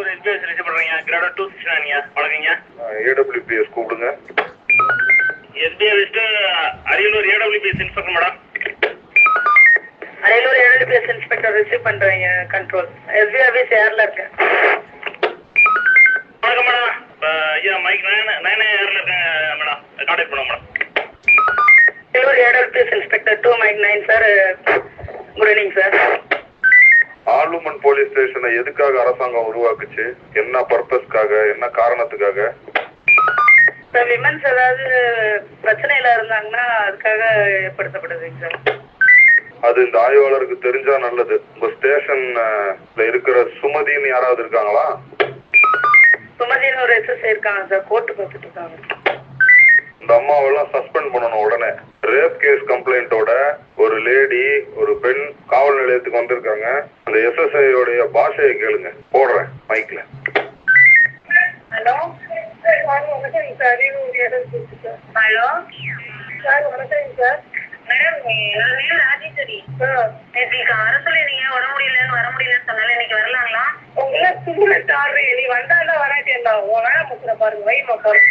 ஒரு SPS receive பண்ணுறீங்க கிராட் டூ சிக்ஸ் நைன்யா வணக்கங்க ஏடபிள்யூபிஎஸ் கூப்பிடுங்க. எஸ்பிஐ வச்சுட்டு Ariyalur AWPS inspector madam. Ariyalur inspector receive பண்றீங்க கண்ட்ரோல் எஸ்பி ஆஃபீஸ் ஏர்ல இருக்கேன். வணக்கம் மேடம். ஐயா மைக் நைன் நைன் ஏரில் இருக்கேன் மேடம். கான்டாக்ட் பண்ணுங்க மேடம். அரியலூர் ஏழு inspector two mike nine sir good evening sir ஆலுமன் police ஸ்டேஷனை எதுக்காக அரசாங்கம் உருவாக்குச்சு? என்ன பர்பஸ்க்காக? என்ன காரணத்துக்காக? சார் விமன்ஸ் ஏதாவது பிரச்சனையில இருந்தாங்கன்னா அதுக்காக ஏற்படுத்தப்படுதுங்க சார். அது இந்த ஆய்வாளருக்கு தெரிஞ்சா நல்லது. உங்க ஸ்டேஷன்ல இருக்கிற சுமதின்னு யாராவது இருக்காங்களா? சுமதினு ஒரு எஸ்எஸ்ஐ இருக்காங்க சார். கோர்ட்டுக்கு வந்துட்டு இருக்காங்க. இந்த அம்மாவெல்லாம் சஸ்பெண்ட் பண்ணணும் உடனே. ரேப் கேஸ் கம்ப்ளைண்டோட ஒரு லேடி ஒரு பெண் காவல் நிலையத்துக்கு வந்திருக்காங்க. அந்த எஸ்எஸ்ஐ உடைய பாஷையை கேளுங்க. போடுறேன் மைக்ல ஹலோ? ஹலோ? சார் வணக்கம் சார். மேடம் என் ராஜேஸ்வரி நேற்று அரசுல நீங்க வர முடியலன்னு வர முடியலன்னு சொன்னால இன்னைக்கு வரலாங்களா? உங்களை ஸ்டூடெண்ட் ஆடுறீங்க நீ வந்தாலும் வராட்டி என்ன? உன் வேலை முக்கிற பாருங்க வைமா பாருங்க.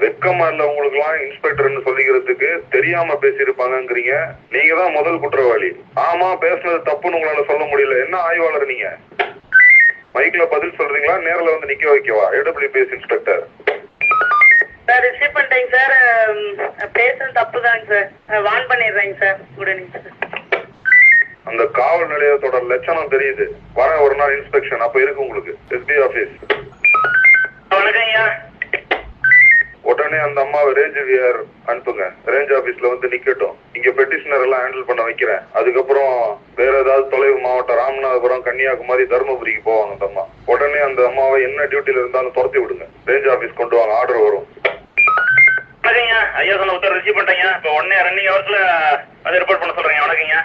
வெக்கமா இல்ல உங்களுக்கு எல்லாம் இன்ஸ்பெக்டர்னு சொல்லிக்கிறதுக்கு தெரியாம பேசியிருப்பாங்கங்கிறீங்க. நீங்க தான் முதல் குற்றவாளி. ஆமா பேசுனது தப்புன்னு உங்களால சொல்ல முடியல. என்ன ஆய்வாளர் நீங்க? மைக்ல பதில் சொல்றீங்களா? நேர்ல வந்து நிக்க வைக்கவா? ஏடபிள்யூபிஎஸ் இன்ஸ்பெக்டர் சார் ரிசீவ் பண்ணிட்டேங்க சார் பேசுறது தப்பு தாங்க சார் வான் பண்ணிடுறேங்க சார் சார் அந்த காவல் நிலையத்தோட லட்சணம் தெரியுது. வர ஒரு நாள் இன்ஸ்பெக்ஷன் அப்ப இருக்கு உங்களுக்கு. எஸ்பி ஆபீஸ் வணக்கங்கய்யா உடனே அந்த அம்மாவை ரேஞ்ச் விஆர் அனுப்புங்க. ரேஞ்ச் ஆபீஸ்ல வந்து நிக்கட்டும். இங்க பெட்டிஷனர் எல்லாம் ஹேண்டில் பண்ண வைக்கிறேன். அதுக்கப்புறம் வேற ஏதாவது தொலைவு மாவட்டம் ராமநாதபுரம் கன்னியாகுமரி தருமபுரிக்கு போவாங்க அந்த அம்மா. உடனே அந்த அம்மாவை என்ன டியூட்டில இருந்தாலும் துரத்தி விடுங்க. ரேஞ்ச் ஆபீஸ் கொண்டு வாங்க. ஆர்டர் வரும். வணக்கங்கய்யா ஐயா சொன்ன உத்தரவு ரிசீவ் பண்ணிட்டேங்க. இப்போ ஒன்னே ரன்னிங் ஹவர்ஸில் அதை ரிப்போர்ட் பண்ண சொல்கிறேங்க வணக்கங்க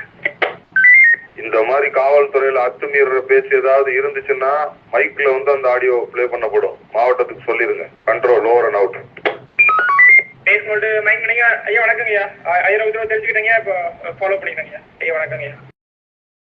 இந்த மாதிரி காவல்துறையில அத்துமீற பேச்சு ஏதாவது இருந்துச்சுன்னா மைக்ல வந்து அந்த ஆடியோ ப்ளே பண்ணப்படும். மாவட்டத்துக்கு சொல்லிருங்க. Control over and out mike பண்ணிங்க ஐயா வணக்கங்க ஐயா ஐயா உத்தரவு தெரிஞ்சுக்கிட்டீங்க இப்போ ஃபாலோ பண்ணிக்கிறேங்க ஐயா வணக்கங்க ஐயா